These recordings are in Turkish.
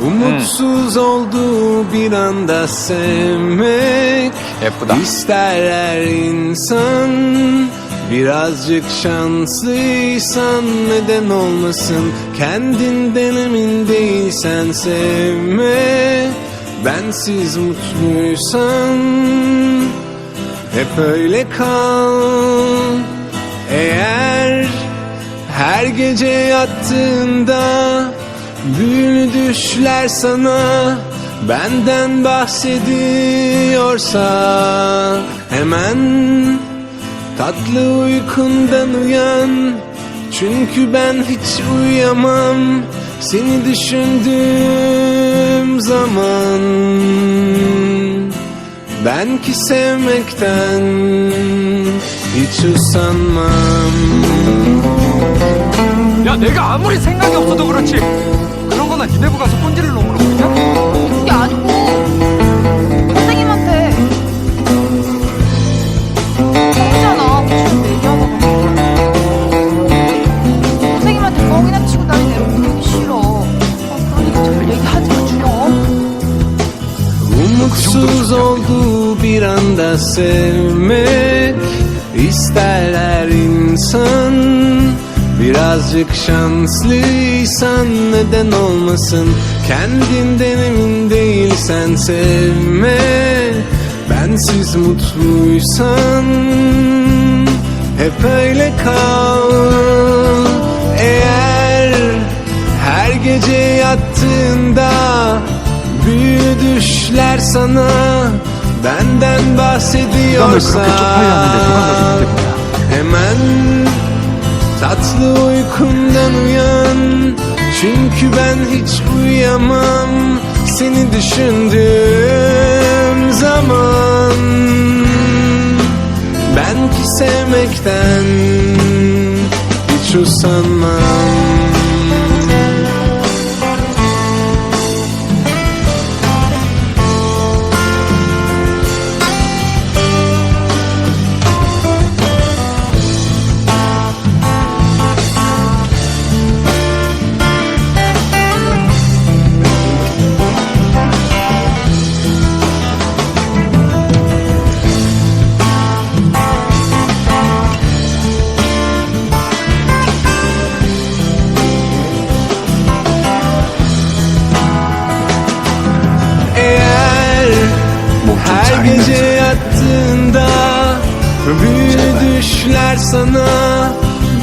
Umutsuz hmm. olduğu bir anda sevmek. Hep bu da. İsterler insan Birazcık şanslıysan neden olmasın? Kendinden emin değilsen sevme. Bensiz mutluysan Hep öyle kal. Eğer her gece yattığında Büyülü düşler sana Benden bahsediyorsa Hemen tatlı uykundan uyan Çünkü ben hiç uyuyamam Seni düşündüğüm zaman Ben ki sevmekten hiç usanmam 야, 내가 아무리 생각이 없어도 그렇지. 그런 거나 기대고 가서 꼰지를 놈으로 보냐? 그게 아니고 선생님한테 뻥이잖아 지금 얘기하다가 선생님한테 뻥이나 치고 다니는 애로 보내기 싫어. 아, 그러니까 별 얘기하지 마 준영 Umutsuz olduğu bir anda sevmek ister her insan Birazcık şanslıysan neden olmasın? Kendinden emin değilsen sevme. Bensiz mutluysan hep öyle kal. Eğer her gece yattığında büyü düşler sana Benden bahsediyorsa Hemen tatlı uykundan uyan. Çünkü ben hiç uyuyamam. Seni düşündüğüm zaman. Ben ki sevmekten hiç usanmam Büyülü düşler sana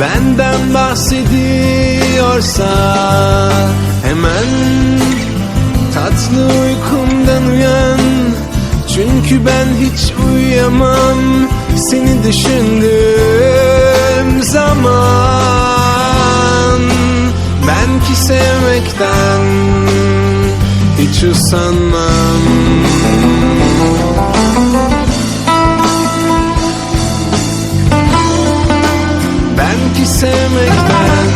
Benden bahsediyorsa. Hemen tatlı uykumdan uyan Çünkü ben hiç uyuyamam. Seni düşündüğüm zaman Ben ki sevmekten hiç usanmam sevmekten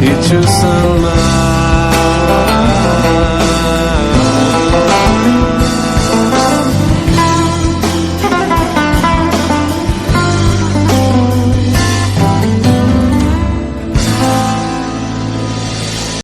hiç usanmam